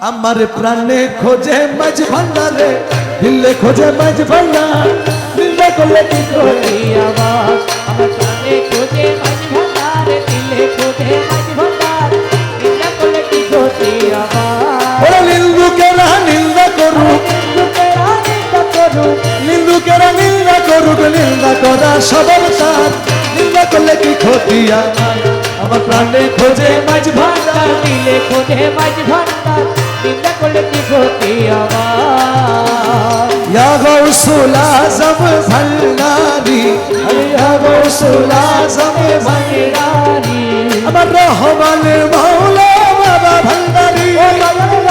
আমার প্রাণে খোঁজে মাঝ ভান্ডারে দিলে খোঁজে মাঝ ভান্ডার দিলে করলে কি করে কোটি আওয়াজ আমার প্রাণে খোঁজে মাঝ ভান্ডার দিলে খোঁজে মাঝ ভান্ডার করলে কি কোটি আওয়াজ ওরা নিন্দুকেরা নিন্দা করুক। লোকেরা নিন্দা করুক নিন্দুকেরা নিন্দা করুক নিন্দা করা সবার তার নিন্দা করলে কি ক্ষতি আমার? আমার প্রাণে খোঁজে মাঝ ভান্ডার দিলে খোঁজে মাঝ ভান্ডার নিন্দা করলে কি আজম ভান্ডারি ইয়া গৌসুল আজম ভান্ডারি আমার রহমানের মাওলা বাবা ভান্ডারি ও মৌলা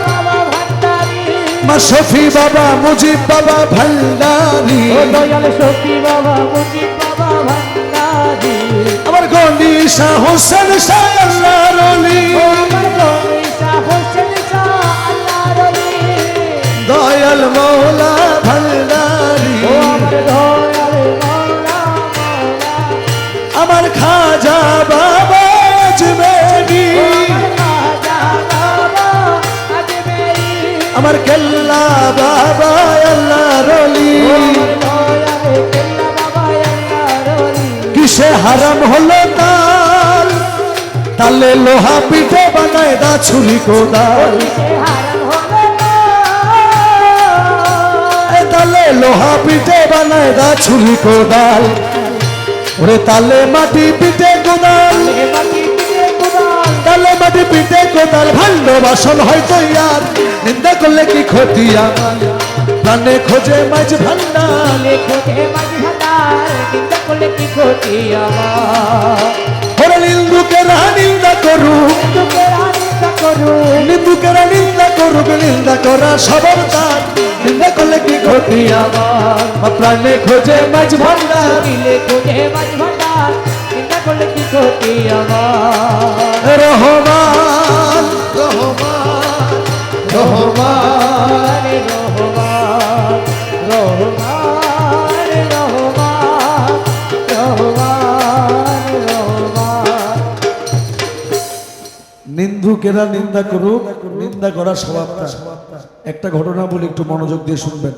বাবা ভান্ডারী মা শফি বাবা মুজিব বাবা ভান্ডারি দয়াল সখী বাবা মুজিব বাবা ভান্ডারী আমার গনি শাহ হোসেন শাহ আমার কেল্লা বাবা আল্লাহর অলি। কিসে হারাম হলো তাল তালে লোহা পিঠে বানায় দা ছুরি কোদাল। তালে লোহা পিঠে বানায় দা ছুরি কোদাল। ওরে তালে মাটি পিঠে কোদাল। কোদাল। মাটি পিঠে কোদাল ভাণ্ড বাসন হয়তো ইয়ার নিন্দা করলে কি ক্ষতি আমার? প্রাণে খোঁজে মাঝ ভান্ডার। খোঁজে মাঝ ভান্ডার, নিন্দা করলে কি ক্ষতি আমার? ওরে নিন্দুকেরা নিন্দা নিন্দা করুক। নিন্দুকেরা নিন্দা করুক নিন্দা করা সবার তার নিন্দা করলে কি ক্ষতি আমার? প্রাণে খোঁজে মাঝ ভান্ডার। খোঁজে মাঝ ভান্ডার, নিন্দুকেরা নিন্দা করুক নিন্দা করা স্বভাবটা। একটা ঘটনা বলি একটু মনোযোগ দিয়ে শুনবেন।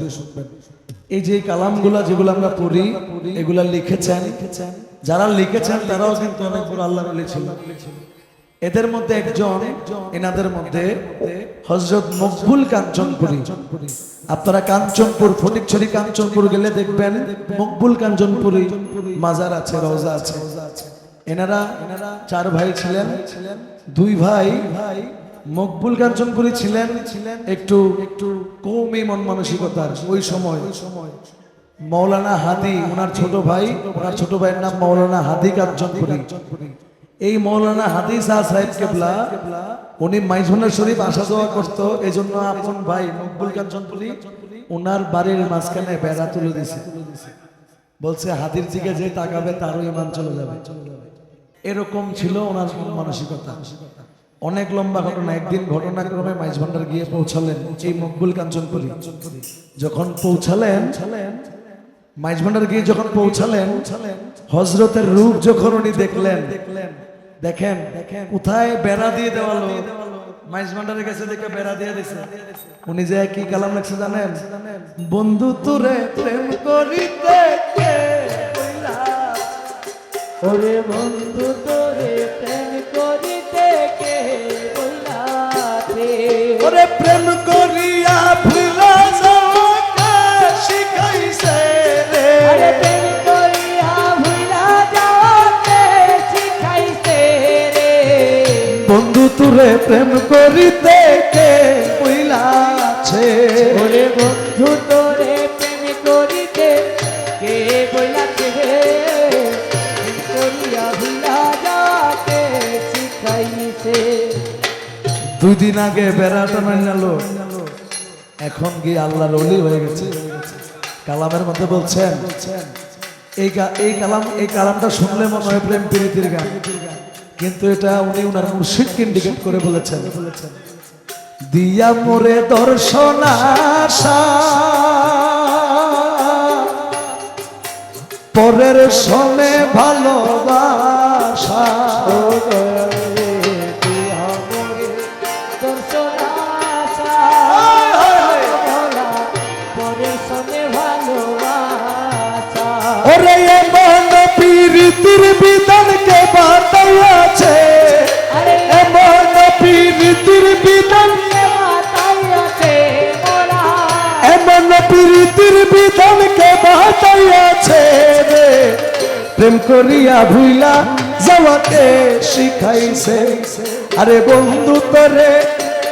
এই যে কালামগুলা যেগুলো আমরা পড়ি, এগুলা লিখেছেন। যারা লিখেছেন, তারাও কিন্তু অনেক বড় আল্লাহর ওলি ছিল। এদের মধ্যে একজন, এনাদের মধ্যে হজরত মকবুল কাঞ্চনপুরি। আপনারা কাঞ্চনপুর ফটিকছড়ি কাঞ্চনপুর গেলে দেখবেন, মকবুল কাঞ্চনপুরি মাজার আছে রোজা আছে। এনারা চার ভাই ছিলেন। দুই ভাই মকবুল কাঞ্চনপুরি ছিলেন ছিলেন একটু একটু কমই মন মানসিকতার, ওই সময় ওই সময় মৌলানা হাদি, ওনার ছোট ভাই, ওনার ছোট ভাইয়ের নাম মৌলানা হাদি কাঞ্চনপুরি এই মৌলানা হাদি শাহ সাহেব কেবলা, উনি মাইজুনার শরীফ আসা যাওয়া করতো এই জন্য আপন ভাই মকবুল কাঞ্চনপুরি ওনার বাড়ির মাঝখানে বেড়া তুলে দিছে। বলছে হাতির দিকে যে তাকাবে, তারও ইমান চলে যাবে। এরকম ছিল ওনার মানসিকতা। অনেক লম্বা ঘটনা, একদিন ঘটনাক্রমে মাইজ ভান্ডার গিয়ে পৌঁছালেন এই মকবুল কাঞ্চনপুরি। যখন পৌঁছালেন মাইজ ভান্ডার গিয়ে যখন পৌঁছালেন হজরতের রূপ যখন উনি দেখলেন, দেখেন দেখেন কোথায় বেড়া দিয়ে দেওয়ালো মাইজ ভান্ডারের কাছে দেখে বেড়া দিয়ে দিছে। উনি যে কি কালাম লাগছে জানেন? বন্ধু তোরে প্রেম করিতে? ওরে বন্ধু প্রেম করিয়া ভুলা যাওয়াকে শিখাইছে রে। আরে প্রেম করিয়া ভুলা যাওয়াতে শিখাইছে রে। বন্ধু তোরে প্রেম করিতে দুই দিন আগে বেড়াটা নাইল এখন গিয়ে আল্লাহর অলি হয়ে গেছে। কালামের মধ্যে বলছেন, এই এই কালাম, এই কালামটা শুনলে মনে হয় প্রেম প্রীতির গান। কিন্তু এটা উনি উনার মুর্শিদকে ইন্ডিকেট করে বলেছেন। দিয়া মোরে দর্শন পরের সনে ভালোবাসা প্রেম করিয়া ভুইলা যাওয়াকে শিখাইছে। আরে বন্ধু তোরে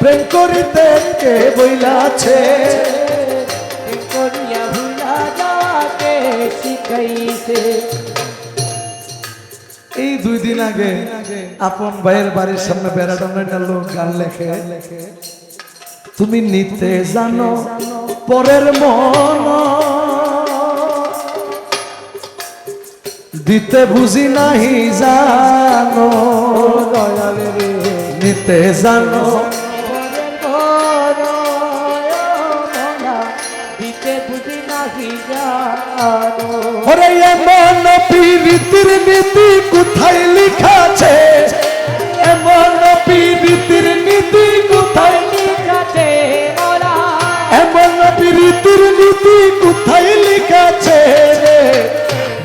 প্রেম করিতে কে বইলাছে এই দুই দিন আগে আপন ভাইয়ের বাড়ির সামনে একটা লোক গান লেখে। তুমি নিতে জানো পরের মন। দিতে বুঝি নাহি জানো। নিতে জানো। ওরে এমন পীড়িতির নীতি কোথায় লিখাছে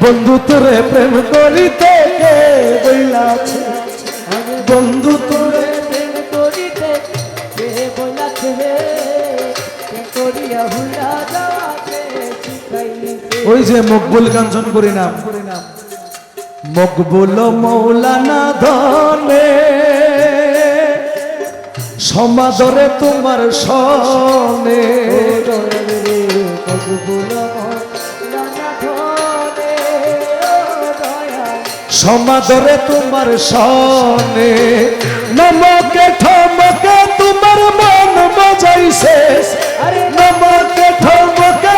বন্ধু তোরে প্রেম করিতে কে বইলাছে। বন্ধু তোরে প্রেম করিতে কে বলাছে কে করিয়া ভুলা শিখাইছে ওই যে মকবুল কাঞ্চন করি নাম মকবুল মৌলানা ধনে। সমাদরে তোমার সনে। সমাদরে তোমার সনে। নমকে, ঠমকে তোমার মন মজাইছে নমকে, ঠমকে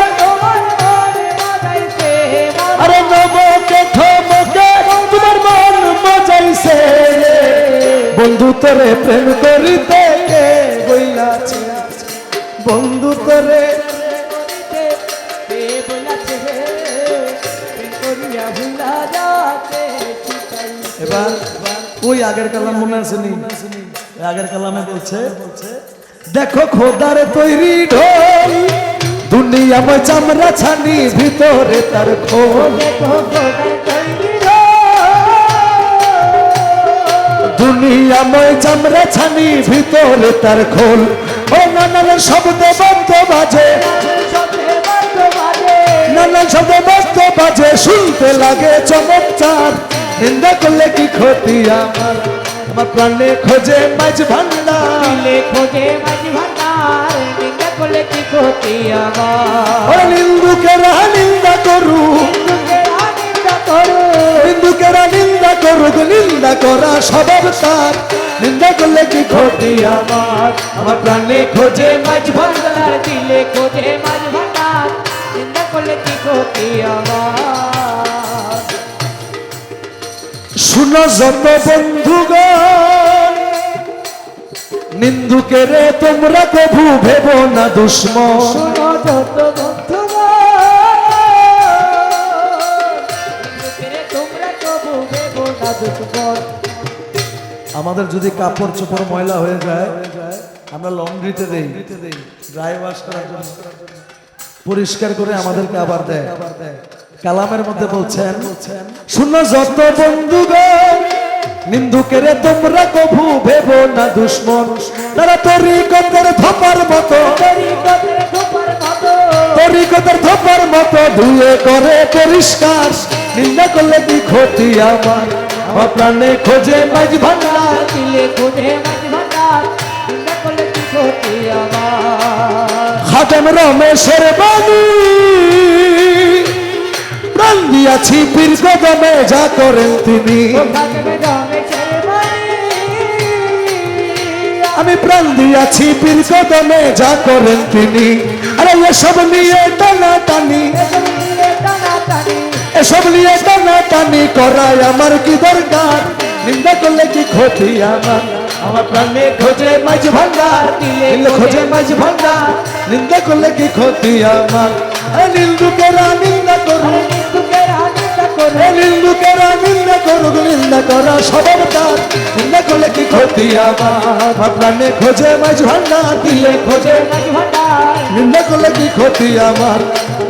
আরে নমকে, ঠমকে তোমার মন মজাইছে বন্ধু তোরে প্রেম করিতে কে বইলাছে বন্ধু তোরে এবার ওই আগের কালাম মনে আছে নি? আগের কালামে বলছে দেখো খোদার তৈরি ঢোল দুনিয়াময় চামড়া ছানি ভিতরে তার খোল। দুনিয়াময় চামড়া ছানি ভিতরে তার খোল। ও নানান শব্দ বন্ধ বাজে। নানান শব্দ বন্ধ বাজে। শুনতে লাগে চমৎকার। নিন্দা করলে কি ক্ষতি আমার? আমার প্রাণে খোঁজে মাঝ ভান্ডার। খোঁজে মাঝি ভান্ডার নিন্দা করলে কি ক্ষতি আমার? নিন্দুকেরা নিন্দা করু নিন্দা করো নিন্দুকেরা নিন্দা করুক নিন্দা করা স্বভাব তার। নিন্দা করলে কি ক্ষতি আমার? আমার প্রাণে খোঁজে মাঝ ভান্ডার দিলে খোঁজে মাঝ ভান্ডার। চিন্তা করলে কি ক্ষতি আমার? শুনো যত বন্ধুগণ নিন্দুকেরে তোমরা কভু ভেব না দুশ্মন। শোনো যত বন্ধু তোমরা তবু ভেবো না দুশ্মন। আমাদের যদি কাপড় চোপড় ময়লা হয়ে যায় আমরা লন্ড্রিতে দেই ড্রাই ওয়াশ করার জন্য। পরিষ্কার করে আমাদেরকে আবার দেয় আবার দেয়। কালামের মধ্যে বলছেন শুনো যত বন্ধুগণ নিন্দুকেরে তোমরা কভু ভেব না দুশ্মন। তারা তরিকতের ধপার মতো তরিকতের ধোপার মতো ধুয়ে করে পরিষ্কার। নিন্দা করলে কি ক্ষতি আমার আমার প্রাণে খোঁজে মাঝ ভান্ডার। দিলে খোঁজে মাঝ করলে কি ক্ষতি আমার। খাটেম রমেশের বাণী দিয়াছি পীর কদমে যা করেন তিনি। আমি প্রাণ দিয়াছি পীর কদমে যা করেন তিনি। আরে, এসব নিয়ে টানা টানি এসব নিয়ে টানা টানি করায় আমার কি দরকার? নিন্দা করলে কি ক্ষতি আমার? আমার প্রাণে খোঁজে মাঝ ভান্ডার খোঁজে মাঝ ভান্ডার নিন্দা করলে কি ক্ষতি আমার? নিন্দুকেরা নিন্দা করুন এ নিন্দুকেরা নিন্দা করুক। নিন্দা করা স্বভাব তার নিন্দা করলে কি ক্ষতি আমার? প্রাণে খোঁজে মাঝ ভান্ডার দিলে খোঁজে নিন্দা করলে কি ক্ষতি আমার?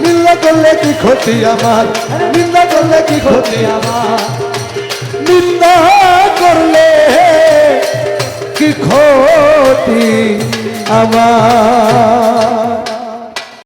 নিন্দা করলে কি ক্ষতি আমার? নিন্দা করলে কি ক্ষতি আমার? নিন্দা করলে কি ক্ষতি আমার?